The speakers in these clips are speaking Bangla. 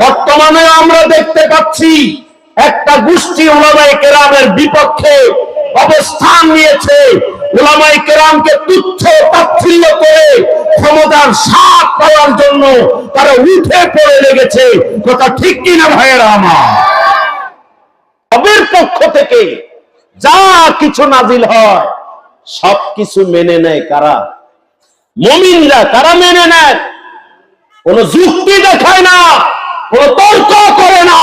বর্তমানে আমরা দেখতে পাচ্ছি, একটা গোষ্ঠী ওলামাই কেরামের বিপক্ষে অবস্থান নিয়েছে। ওলামাই কেরামকে তুচ্ছ, তাচ্ছিল্য করে ক্ষমতার স্বাদ পাওয়ার জন্য তারা উঠে পড়ে লেগেছে। কথা ঠিক কিনা, ভাইয়েরা আমার? রবের পক্ষ থেকে যা কিছু নাজিল হয়, সব কিছু মেনে নেয় কারা? মমিনরা কারা মেনে নেয়? কোন যুক্তি দেখায় না। কোন তর্ক করে না।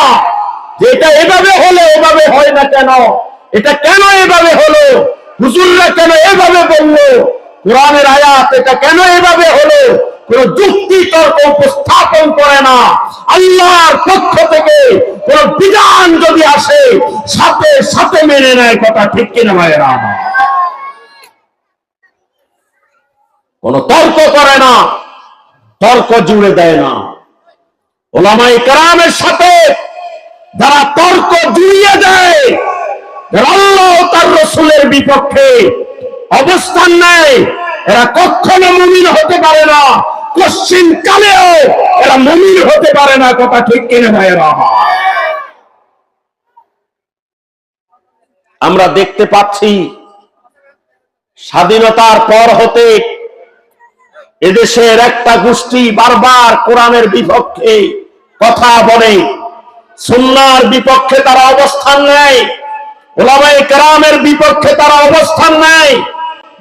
যে এটা এভাবে হলো, এভাবে হয় না কেন? এটা কেন এভাবে হলো? হুজুররা কেন এভাবে বলল? কোরআনের আয়াত, এটা কেন এভাবে হলো? কোন যুক্তি, তর্ক উপস্থাপন করে না। আল্লাহর পক্ষ থেকে কোন বিধান যদি আসে, সাথে সাথে মেনে নেয় কথা ঠিক কিনা ভাইয়েরা? আমার কোন তর্ক করে না। তর্ক জুড়ে দেয় না। ওলামাই কারামের সাথে যারা তর্ক জুড়িয়ে দেয় আল্লাহ তার রসুলের বিপক্ষে অবস্থান নেয়, এরা কখনো মুমিন হতে পারে না কশ্চিন কালেও এরা মুমিন হতে পারে না, কথা ঠিক কিনে ভাইয়েরা। আমরা দেখতে পাচ্ছি, স্বাধীনতার পর হতে এদেশের একটা গোষ্ঠী বারবার কোরআনের বিপক্ষে কথা বলে। সুন্নার বিপক্ষে তারা অবস্থান নেয়। ওলামাই কেরামের বিপক্ষে তারা অবস্থান নেয়।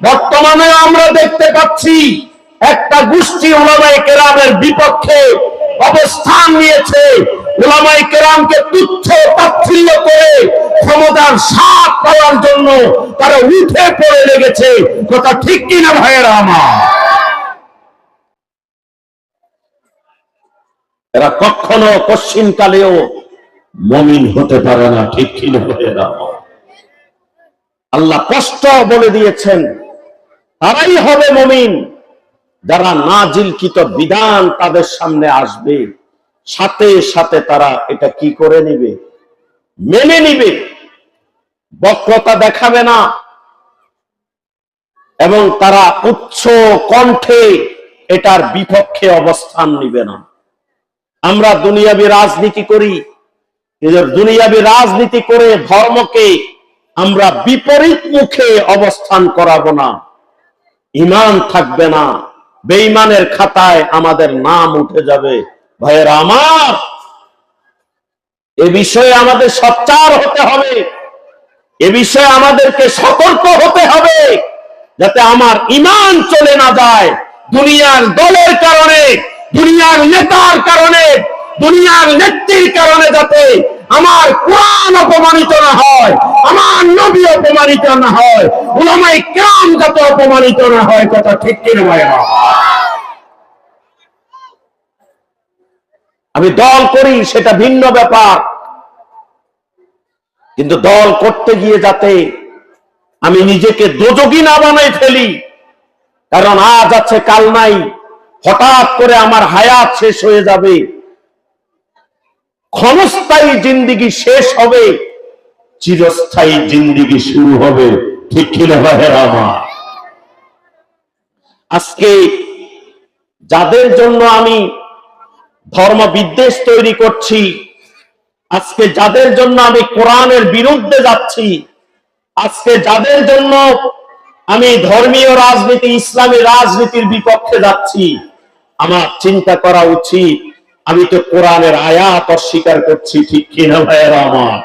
বর্তমানে আমরা দেখতে পাচ্ছি, একটা গোষ্ঠী ওলামাই কেরামের বিপক্ষে অবস্থান নিয়েছে। ওলামাই কেরামকে তুচ্ছ তাচ্ছিল্য করে ক্ষমতার স্বাদ পাওয়ার জন্য তারা উঠে পড়ে লেগেছে। কথা ঠিক কিনা ভাইয়েরা আমার? এরা কখনো কশ্চিন কালেও মমিন হতে পারে না, ঠিক কিনা ভাইয়েরা আল্লাহ কষ্ট বলে দিয়েছেন, তারাই হবে মমিন। যারা নাজিলকৃত বিধান তাদের সামনে আসবে, সাথে সাথে তারা এটা কি করে নিবে? মেনে নিবে। বক্রতা দেখাবে না। এবং তারা উচ্চ কণ্ঠে এটার বিপক্ষে অবস্থান নিবে না। আমরা দুনিয়াবি রাজনীতি করি। দুনিয়াবি রাজনীতি করে ধর্মকে আমরা বিপরীত মুখে অবস্থান করাবো না। ইমান থাকবে না। বেঈমানের খাতায় আমাদের নাম উঠে যাবে। ভাইয়েরা আমার, এ বিষয়ে আমাদের সচ্চার হতে হবে। এ বিষয়ে আমাদেরকে সতর্ক হতে হবে যাতে আমার ইমান চলে না যায়। দুনিয়ার দলের কারণে দুনিয়ার নেতার কারণে, দুনিয়ার নেত্রীর কারণে যাতে আমার কোরআন অপমানিত না হয়, আমার নবী অপমানিত না হয় উলামাই কাম যাতে অপমানিত না হয়, কথা ঠিক আমি দল করি, সেটা ভিন্ন ব্যাপার। কিন্তু দল করতে গিয়ে যাতে আমি নিজেকে দোজগী না বানাই ফেলি, কারণ আজ আছে, কাল নাই। হঠাৎ করে আমার হায়াত শেষ হয়ে যাবে। ক্ষণস্থায়ী জিন্দিগি শেষ হবে। চিরস্থায়ী জিন্দিগি শুরু হবে। ঠিক আমার আজকে যাদের জন্য আমি ধর্ম বিদ্বেষ তৈরি করছি, আজকে যাদের জন্য আমি কোরআনের বিরুদ্ধে যাচ্ছি, আজকে যাদের জন্য আমি ধর্মীয় রাজনীতি, ইসলামী রাজনীতির বিপক্ষে যাচ্ছি আমার চিন্তা করা উচিত। আমি তো কোরআনের আয়াত অস্বীকার করছি ঠিক কিনা ভাইয়েরা আমার?